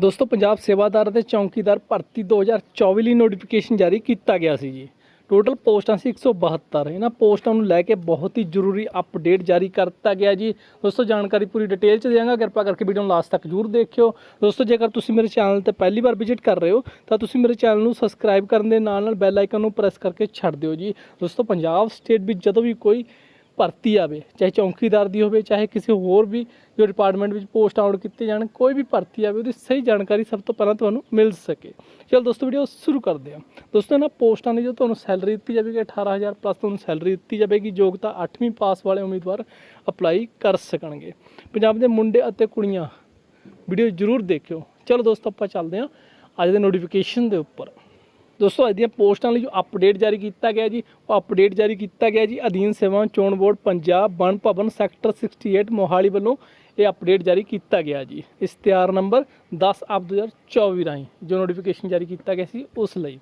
ਦੋਸਤੋ, ਪੰਜਾਬ ਸੇਵਾਦਾਰ ਅਤੇ ਚੌਂਕੀਦਾਰ ਭਰਤੀ 2024 ਲਈ ਨੋਟੀਫਿਕੇਸ਼ਨ ਜਾਰੀ ਕੀਤਾ ਗਿਆ ਸੀ ਜੀ। ਟੋਟਲ ਪੋਸਟਾਂ ਸੀ 172 ਇਹਨਾਂ ਪੋਸਟਾਂ ਨੂੰ ਲੈ ਕੇ ਬਹੁਤ ਹੀ ਜ਼ਰੂਰੀ ਅਪਡੇਟ ਜਾਰੀ ਕਰ ਦਿੱਤਾ ਗਿਆ ਜੀ। ਦੋਸਤੋ, ਜਾਣਕਾਰੀ ਪੂਰੀ ਡਿਟੇਲ ਚ ਦਿਆਂਗਾ। ਕਿਰਪਾ ਕਰਕੇ ਵੀਡੀਓ ਨੂੰ ਲਾਸਟ ਤੱਕ ਜ਼ਰੂਰ ਦੇਖਿਓ। ਦੋਸਤੋ, ਜੇਕਰ ਤੁਸੀਂ ਮੇਰੇ ਚੈਨਲ ਤੇ ਪਹਿਲੀ ਵਾਰ ਵਿਜ਼ਿਟ ਕਰ ਰਹੇ ਹੋ, ਤਾਂ ਤੁਸੀਂ ਮੇਰੇ ਚੈਨਲ ਨੂੰ ਸਬਸਕ੍ਰਾਈਬ ਕਰਨ ਦੇ ਨਾਲ ਨਾਲ ਬੈਲ ਆਈਕਨ ਨੂੰ ਪ੍ਰੈਸ ਕਰਕੇ ਛੱਡ ਦਿਓ ਜੀ। ਦੋਸਤੋ, ਪੰਜਾਬ ਸਟੇਟ ਵਿੱਚ ਜਦੋਂ ਵੀ ਕੋਈ ਭਰਤੀ ਆਵੇ, ਚਾਹੇ ਚੌਂਕੀਦਾਰ ਦੀ ਹੋਵੇ, ਚਾਹੇ ਕਿਸੇ ਹੋਰ ਵੀ ਜੋ ਡਿਪਾਰਟਮੈਂਟ ਵਿੱਚ ਪੋਸਟ ਆਊਟ ਕੀਤੇ ਜਾਣ, ਕੋਈ ਵੀ ਭਰਤੀ ਆਵੇ, ਉਹਦੀ ਸਹੀ ਜਾਣਕਾਰੀ ਸਭ ਤੋਂ ਪਹਿਲਾਂ ਤੁਹਾਨੂੰ ਮਿਲ ਸਕੇ। ਚਲੋ ਦੋਸਤੋ ਵੀਡੀਓ ਸ਼ੁਰੂ ਕਰਦੇ ਹਾਂ। ਦੋਸਤੋ, ਇਹਨਾਂ ਪੋਸਟਾਂ ਦੀ ਜੋ ਤੁਹਾਨੂੰ ਸੈਲਰੀ ਦਿੱਤੀ ਜਾਵੇਗੀ 18000 ਪਲੱਸ ਤੁਹਾਨੂੰ ਸੈਲਰੀ ਦਿੱਤੀ ਜਾਵੇਗੀ ਯੋਗਤਾ 8ਵੀਂ ਪਾਸ ਵਾਲੇ ਉਮੀਦਵਾਰ ਅਪਲਾਈ ਕਰ ਸਕਣਗੇ। ਪੰਜਾਬ ਦੇ ਮੁੰਡੇ ਅਤੇ ਕੁੜੀਆਂ ਵੀਡੀਓ ਜ਼ਰੂਰ ਦੇਖਿਓ। ਚਲੋ ਦੋਸਤੋ, ਆਪਾਂ ਚੱਲਦੇ ਹਾਂ ਅੱਜ ਦੇ ਨੋਟੀਫਿਕੇਸ਼ਨ ਦੇ ਉੱਪਰ। ਦੋਸਤੋ ਅੱਜ ਦੀਆਂ ਪੋਸਟਾਂ ਲਈ ਜੋ ਅਪਡੇਟ ਜਾਰੀ ਕੀਤਾ ਗਿਆ ਜੀ, ਉਹ ਅਪਡੇਟ ਜਾਰੀ ਕੀਤਾ ਗਿਆ ਜੀ। ਅਧੀਨ ਸੇਵਾ ਚੋਣ ਬੋਰਡ, ਪੰਜਾਬ ਬਣ ਭਵਨ ਸੈਕਟਰ 68 ਮੋਹਾਲੀ ਵੱਲੋਂ ਇਹ ਅਪਡੇਟ ਜਾਰੀ ਕੀਤਾ ਗਿਆ ਜੀ। ਇਸ਼ਤਿਹਾਰ ਨੰਬਰ 10 ਆਪ 2024 ਰਾਹੀਂ ਜੋ ਨੋਟੀਫਿਕੇਸ਼ਨ ਜਾਰੀ ਕੀਤਾ ਗਿਆ ਸੀ ਉਸ ਲਈ।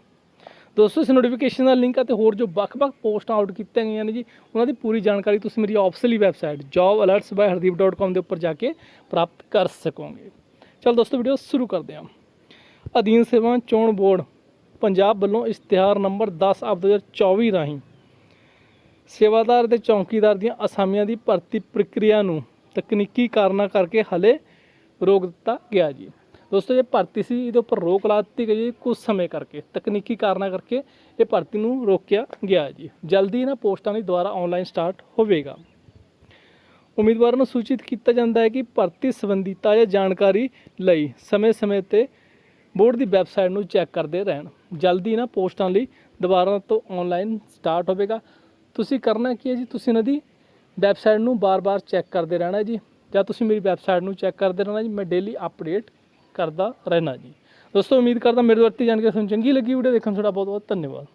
ਦੋਸਤੋ, ਇਸ ਨੋਟੀਫਿਕੇਸ਼ਨ ਦਾ ਲਿੰਕ ਅਤੇ ਹੋਰ ਜੋ ਵੱਖ-ਵੱਖ ਪੋਸਟਾਂ ਆਊਟ ਕੀਤੀਆਂ ਗਈਆਂ ਨੇ ਜੀ, ਉਹਨਾਂ ਦੀ ਪੂਰੀ ਜਾਣਕਾਰੀ ਤੁਸੀਂ ਮੇਰੀ ਆਫੀਸ਼ੀਅਲੀ ਵੈਬਸਾਈਟ jobalertsbyhardeep.com ਦੇ ਉੱਪਰ ਜਾ ਕੇ ਪ੍ਰਾਪਤ ਕਰ ਸਕੋਗੇ। ਚਲ ਦੋਸਤੋ ਵੀਡੀਓ ਸ਼ੁਰੂ ਕਰਦੇ ਹਾਂ। ਅਧੀਨ ਸੇਵਾ ਚੋਣ ਬੋਰਡ ਪੰਜਾਬ ਵੱਲੋਂ ਇਸ਼ਤਿਹਾਰ ਨੰਬਰ 10 ਆਪ 2024 ਰਾਹੀਂ ਸੇਵਾਦਾਰ ਤੇ ਚੌਕੀਦਾਰ ਦੀਆਂ ਅਸਾਮੀਆਂ ਦੀ ਭਰਤੀ ਪ੍ਰਕਿਰਿਆ ਨੂੰ ਤਕਨੀਕੀ ਕਾਰਨਾਂ ਕਰਕੇ ਹਲੇ ਰੋਕ ਦਿੱਤਾ ਗਿਆ ਜੀ। ਦੋਸਤੋ, ਇਹ ਭਰਤੀ ਸੀ, ਇਹਦੇ ਉੱਪਰ ਰੋਕ ਲਾ ਦਿੱਤੀ ਗਈ ਜੀ ਕੁਝ ਸਮੇਂ ਕਰਕੇ, ਤਕਨੀਕੀ ਕਾਰਨਾਂ ਕਰਕੇ ਇਹ ਭਰਤੀ ਨੂੰ ਰੋਕਿਆ ਗਿਆ ਜੀ। ਜਲਦੀ ਇਹਨਾਂ ਪੋਸਟਾਂ ਲਈ ਦੁਬਾਰਾ ਆਨਲਾਈਨ ਸਟਾਰਟ ਹੋਵੇਗਾ। ਉਮੀਦਵਾਰਾਂ ਨੂੰ ਸੂਚਿਤ ਕੀਤਾ ਜਾਂਦਾ ਹੈ ਕਿ ਭਰਤੀ ਸੰਬੰਧੀ ਤਾਜ਼ਾ ਜਾਣਕਾਰੀ ਲਈ ਸਮੇਂ-ਸਮੇਂ ਤੇ ਬੋਰਡ ਦੀ ਵੈਬਸਾਈਟ ਨੂੰ ਚੈੱਕ ਕਰਦੇ ਰਹਿਣ। ਜਲਦੀ ਨਾ ਪੋਸਟਾਂ ਲਈ ਦੁਬਾਰਾ ਤੋਂ ਆਨਲਾਈਨ ਸਟਾਰਟ ਹੋਵੇਗਾ। ਤੁਸੀਂ ਕਰਨਾ ਕੀ ਹੈ ਜੀ? ਤੁਸੀਂ ਇਹਨਾਂ ਦੀ ਵੈਬਸਾਈਟ ਨੂੰ ਬਾਰ-ਬਾਰ ਚੈੱਕ ਕਰਦੇ ਰਹਿਣਾ ਜੀ। ਜਾਂ ਤੁਸੀਂ ਮੇਰੀ ਵੈਬਸਾਈਟ ਨੂੰ ਚੈੱਕ ਕਰਦੇ ਰਹਿਣਾ ਜੀ। ਮੈਂ ਡੇਲੀ ਅਪਡੇਟ ਕਰਦਾ ਰਹਿਣਾ ਜੀ। ਦੋਸਤੋ, ਉਮੀਦ ਕਰਦਾ ਮੇਰੇ ਵਰਤੀ ਜਾਣਕਾਰੀ ਤੁਹਾਨੂੰ ਚੰਗੀ ਲੱਗੀ ਵੀਡੀਓ ਦੇਖਣ ਤੁਹਾਡਾ ਬਹੁਤ ਬਹੁਤ ਧੰਨਵਾਦ।